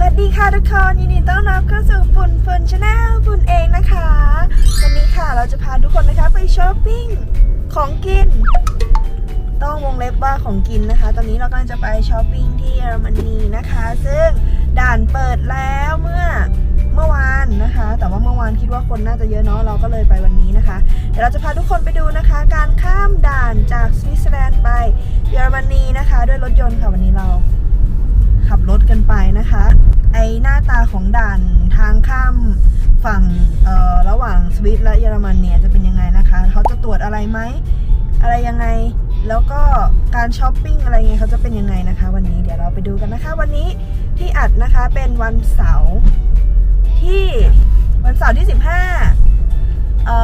สวัสดีค่ะทุกคนยินดีต้อนรับเข้าสู่ฝุ่นเฟิร์นชาแนลฝุ่นเองนะคะ วันนี้ค่ะเราจะพาทุกคนนะคะไปช้อปปิ้งของกิน ต้องวงเล็บว่าของกินนะคะ ตอนนี้เรากำลังจะไปช้อปปิ้งที่เยอรมนีนะคะ ซึ่งด่านเปิดแล้วเมื่อเมื่อวานนะคะ แต่ว่าเมื่อวานคิดว่าคนน่าจะเยอะเนาะเราก็เลยไปวันนี้นะคะ เดี๋ยวเราจะพาทุกคนไปดูนะคะ การข้ามด่านจากสวิตเซอร์แลนด์ไปเยอรมนีนะคะ ด้วยรถยนต์ค่ะวันนี้เรา ขับรถกันไปนะคะ ไอหน้าตาของด่านทางข้ามฝั่งระหว่างสวิตและเยอรมันเนี่ยจะเป็นยังไงนะคะเขาจะตรวจอะไรไหมอะไรยังไงแล้วก็การช้อปปิ้งอะไรเงี้ยเขาจะเป็นยังไงนะคะ วันนี้เดี๋ยวเราไปดูกันนะคะ วันนี้ที่อัดนะคะเป็นวันเสาร์ที่วันเสาร์ที่ 15เอ่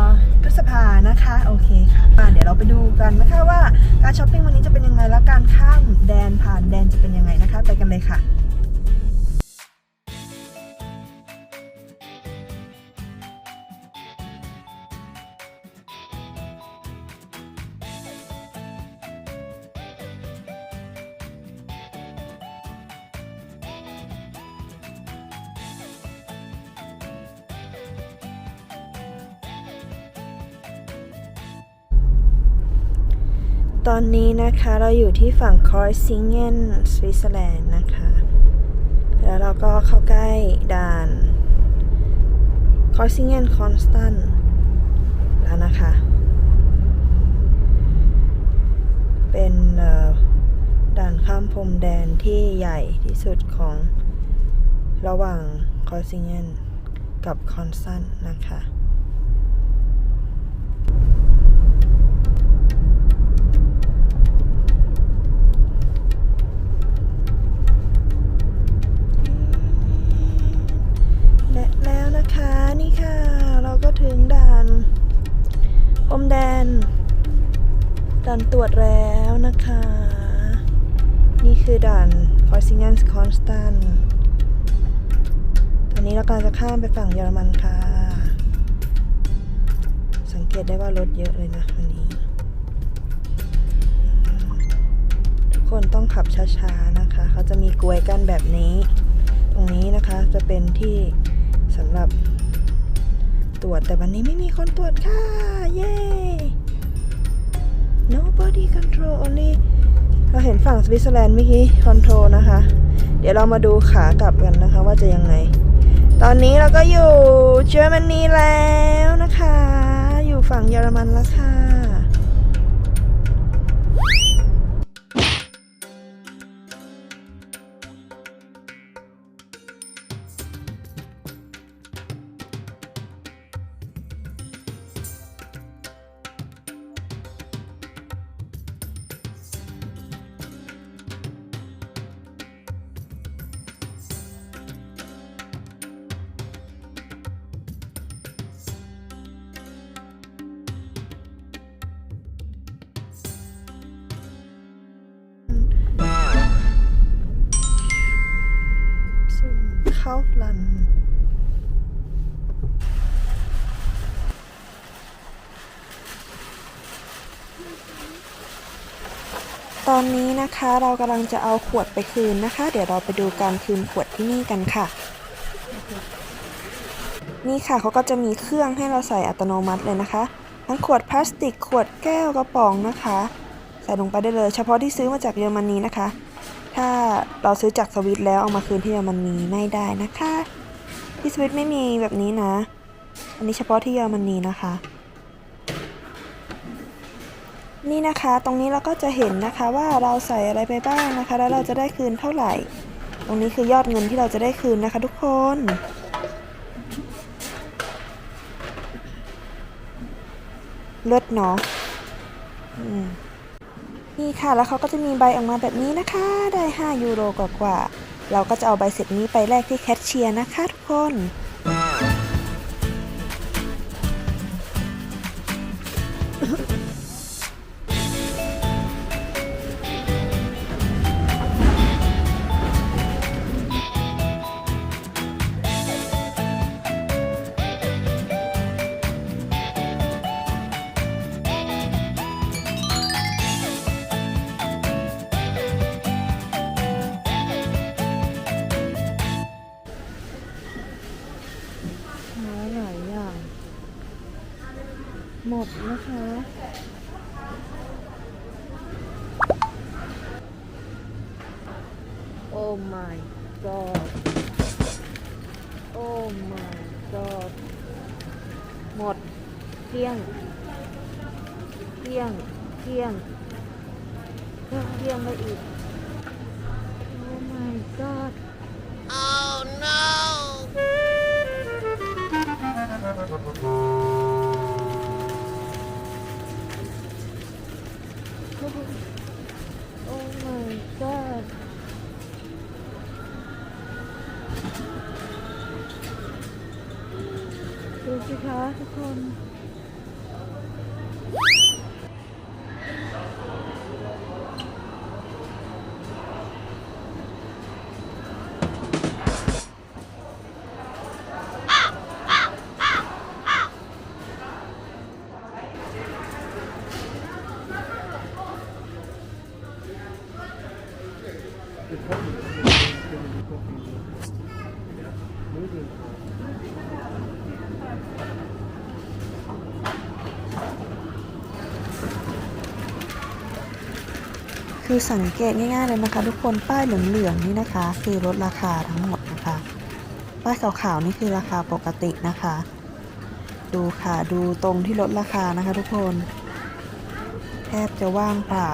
อ พฤษภานะคะโอเคค่ะมาเดี๋ยวเราไปดูกันนะคะว่าการช้อปปิ้งวันนี้จะเป็นยังไงแล้วการข้ามแดนผ่านแดนจะเป็นยังไงนะคะ ไปกันเลยค่ะ ตอนนี้นะคะเราอยู่ที่ฝั่งคอร์ซิงเกนสวิตเซอร์แลนด์นะคะ แล้วเราก็เข้าใกล้ด่านคอร์ซิงเกนคอนสแตนแล้วนะคะ เป็นด่านข้ามพรมแดนที่ใหญ่ที่สุดของระหว่างคอร์ซิงเกนกับคอนสแตนนะคะ พรมแดนด่านตรวจแล้วนะคะ นี่คือด่านคอร์ซิง n นคอนส t ตันตอนนี้เรากำลังจะข้ามไปฝั่งเยอรมันค่ะ สังเกตได้ว่ารถเยอะเลยนะวันนี้ ทุกคนต้องขับช้าๆนะคะ เขาจะมีกลวยกันแบบนี้ ตรงนี้นะคะจะเป็นที่สำหรับ ตรวจ แต่วันนี้ไม่มีคนตรวจค่ะ เย้ nobody control only เราเห็นฝั่งสวิตเซอร์แลนด์เมื่อกี้คอนโทรลนะคะ เดี๋ยวเรามาดูขากลับกันนะคะว่าจะยังไง ตอนนี้เราก็อยู่เยอรมนีแล้วนะคะ อยู่ฝั่งเยอรมันแล้วค่ะ เข้าลันตอนนี้นะคะเรากำลังจะเอาขวดไปคืนนะคะ เดี๋ยวเราไปดูการคืนขวดที่นี่กันค่ะ นี่ค่ะเขาก็จะมีเครื่องให้เราใส่อัตโนมัติเลยนะคะ ทั้งขวดพลาสติก ขวดแก้วกระป๋องนะคะ ใส่ลงไปได้เลย เฉพาะที่ซื้อมาจากเยอรมนีนะคะ ถ้าเราซื้อจากสวิตแล้วเอามาคืนที่เยอรมนีไม่ได้นะคะ ที่สวิตไม่มีแบบนี้นะ อันนี้เฉพาะที่เยอรมนีนะคะ นี่นะคะตรงนี้เราก็จะเห็นนะคะว่าเราใส่อะไรไปบ้างนะคะ แล้วเราจะได้คืนเท่าไหร่ ตรงนี้คือยอดเงินที่เราจะได้คืนนะคะ ทุกคนเลิศเนาะอืม นี่ค่ะแล้วเขาก็จะมีใบออกมาแบบนี้นะคะ ได้ 5 ยูโรกว่าๆเราก็จะเอาใบเสร็จนี้ไปแลกที่แคชเชียร์นะคะทุกคน หมดนะคะโอ้ my god โอ้ my god หมดเกลี้ยงเกลี้ยงเกลี้ยงเกลี้ยงไปอีก โอ้ my god Oh my god ดูสิคะทุกคน คือสังเกตง่ายๆเลยนะคะ ทุกคนป้ายเหลืองๆนี่นะคะ คือลดราคาทั้งหมดนะคะ ป้ายขาวๆนี่คือราคาปกตินะคะ ดูค่ะดูตรงที่ลดราคานะคะ ทุกคน แทบจะว่างเปล่า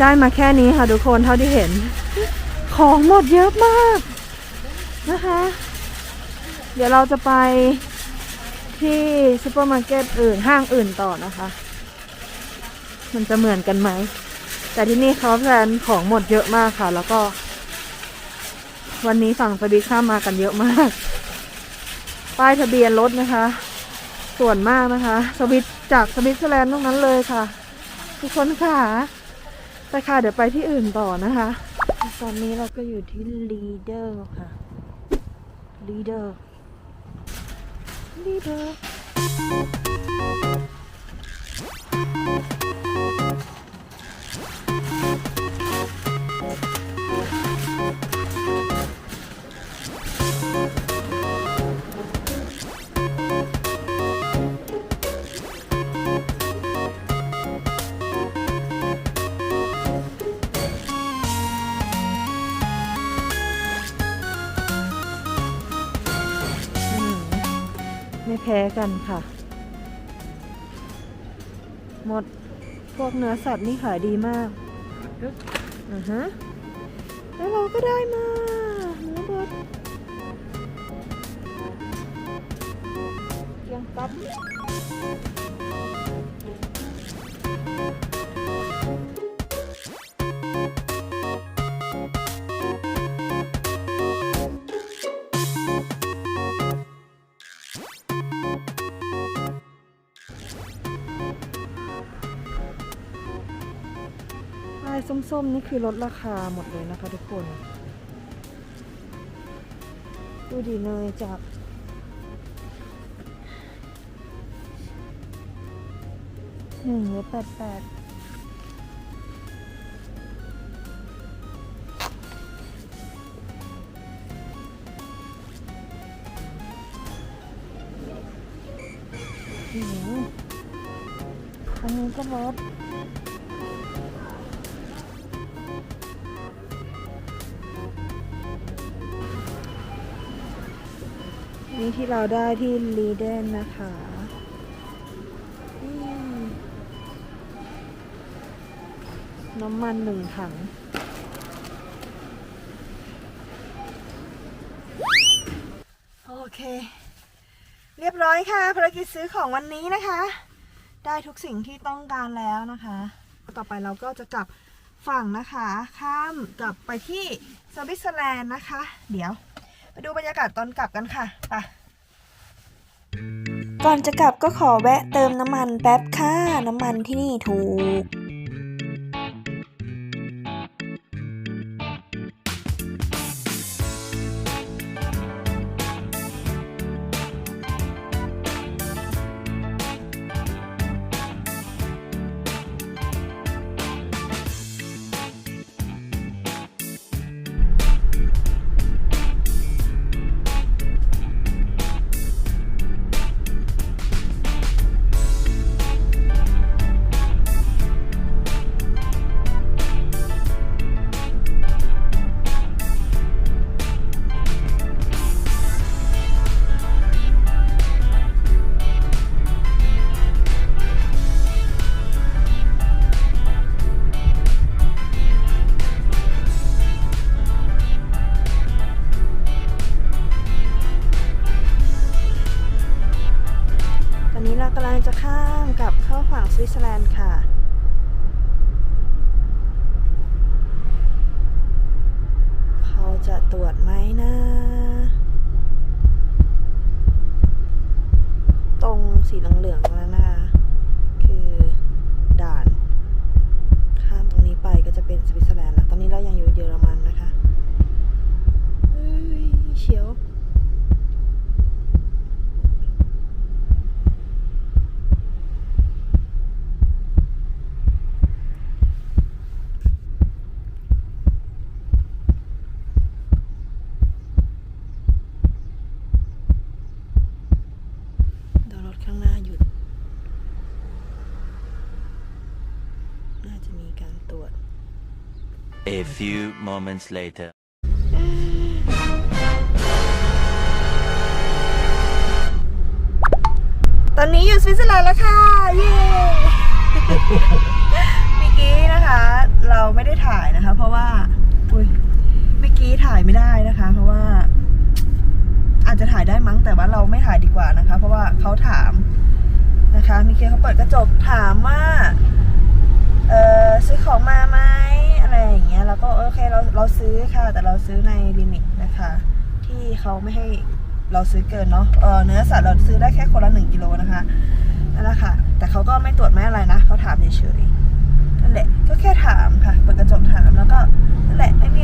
ได้มาแค่นี้ค่ะทุกคนเท่าที่เห็น ของหมดเยอะมากนะคะ เดี๋ยวเราจะไปที่ซูเปอร์มาร์เก็ตอื่นห้างอื่นต่อนะคะ มันจะเหมือนกันไหม แต่ที่นี่เขาแพลนของหมดเยอะมากค่ะ แล้วก็ วันนี้ฝั่งสวิตข้ามมากันเยอะมาก ป้ายทะเบียนรถนะคะ ส่วนมากนะคะ สวิตจากสวิตเซอร์แลนด์ตรงนั้นเลยค่ะ ทุกคนค่ะแต่ค่ะเดี๋ยวไปที่อื่นต่อนะคะ ตอนนี้เราก็อยู่ที่ลีเดอร์ค่ะลีเดอร์ลีเดอร์ แพ้กันค่ะ หมดพวกเนื้อสัตว์นี่ขายดีมากอือฮะแล้วเราก็ได้มาเนื้อบดเกียงตับ ส้มๆ นี่คือลดราคาหมดเลยนะคะทุกคน ดูดีเนยจากหนึ่งร้อแปดแปดอืมอันนี้ก็ลด นี่ที่เราได้ที่ลีเดนนะคะน้ำมันหนึ่งถัง โอเค เรียบร้อยค่ะภารกิจซื้อของวันนี้นะคะ ได้ทุกสิ่งที่ต้องการแล้วนะคะ ต่อไปเราก็จะกลับฝั่งนะคะ ข้ามกลับไปที่สวิตเซอร์แลนด์นะคะ เดี๋ยว ไปดูบรรยากาศตอนกลับกันค่ะไปก่อนจะกลับก็ขอแวะเติมน้ำมันแป๊บค่ะ น้ำมันที่นี่ถูก ลังจะข้ามกับเข้าฝั่งสวิตเซอร์แลนด์ค่ะ เขาจะตรวจไหมนะ ตรงสีเหลืองๆนั่นนะคะคือด่าน ข้ามตรงนี้ไปก็จะเป็นสวิตเซอร์แลนด์แล้ว ตอนนี้เรายังอยู่เยอรมันนะคะเฮ้ยเฉียว เดี๋ยวรถข้างหน้าหยุด น่าจะมีการตรวจ A few moments later. ตอนนี้อยู่สวิตเซอร์แลนด์แล้วค่ะ เย้เมื่อกี้นะคะ เราไม่ได้ถ่ายนะคะ เพราะว่า อุ้ยเมื่อกี้ถ่ายไม่ได้นะคะ เพราะว่า อาจจะถ่ายได้มั้งแต่ว่าเราไม่ถ่ายดีกว่านะคะ เพราะว่าเขาถามนะคะเมื่อกี้เขาเปิดกระจกถามว่า เออซื้อของมาไหมอะไรอย่างเงี้ยแล้วก็โอเคเราเราซื้อค่ะ แต่เราซื้อในลิมิตนะคะ ที่เขาไม่ให้เราซื้อเกินเนาะเออเนื้อสัตว์เราซื้อได้แค่คนละหนึ่งกิโลนะคะนั่นแหละค่ะ แต่เขาก็ไม่ตรวจไม่อะไรนะเขาถามเฉยๆนั่นแหละก็แค่ถามค่ะเปิดกระจกถามแล้วก็นั่นแหละไม่มี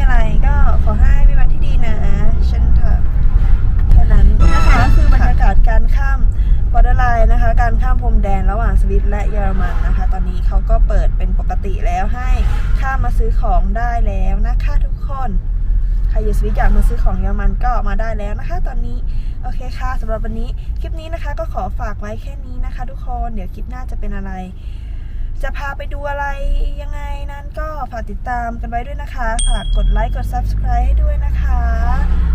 พรมแดนระหว่างสวิตและเยอรมันนะคะ ตอนนี้เขาก็เปิดเป็นปกติแล้วให้ข้ามมาซื้อของได้แล้วนะคะทุกคนใครอยู่สวิตอยากมาซื้อของเยอรมันก็มาได้แล้วนะคะ ตอนนี้โอเคค่ะสำหรับวันนี้คลิปนี้นะคะก็ขอฝากไว้แค่นี้นะคะ ทุกคนเดี๋ยวคลิปหน้าจะเป็นอะไร จะพาไปดูอะไรยังไงนั้นก็ฝากติดตามกันไว้ด้วยนะคะฝากกดไลค์กด subscribe ให้ด้วยนะคะ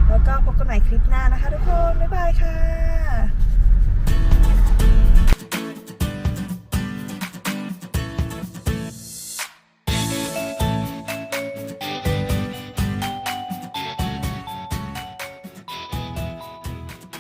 แล้วก็พบกันใหม่คลิปหน้านะคะ ทุกคนบ๊ายบายค่ะ